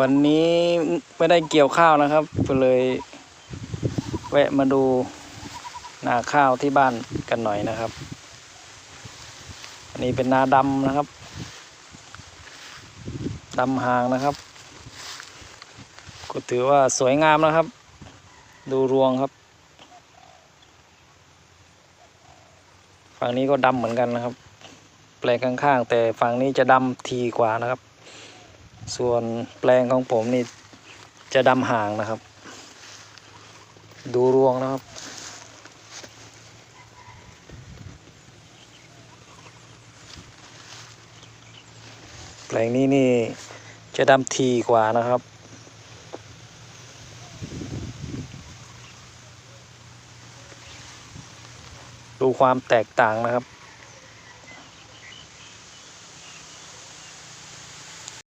วันนี้ไม่ได้เกี่ยวข้าวนะครับ ก็เลยแวะมาดูนาข้าวที่บ้านกันหน่อยนะครับ อันนี้เป็นนาดำนะครับดำหางนะครับ ก็ถือว่าสวยงามนะครับ ดูรวงครับ ฝั่งนี้ก็ดำเหมือนกันนะครับ แปลงข้างๆ แต่ฝั่งนี้จะดำทีกว่านะครับ ส่วนแปลงของผมนี่จะดำห่างนะครับ ดูรวงนะครับ แปลงนี้นี่จะดำทีกว่านะครับดูความแตกต่างนะครับ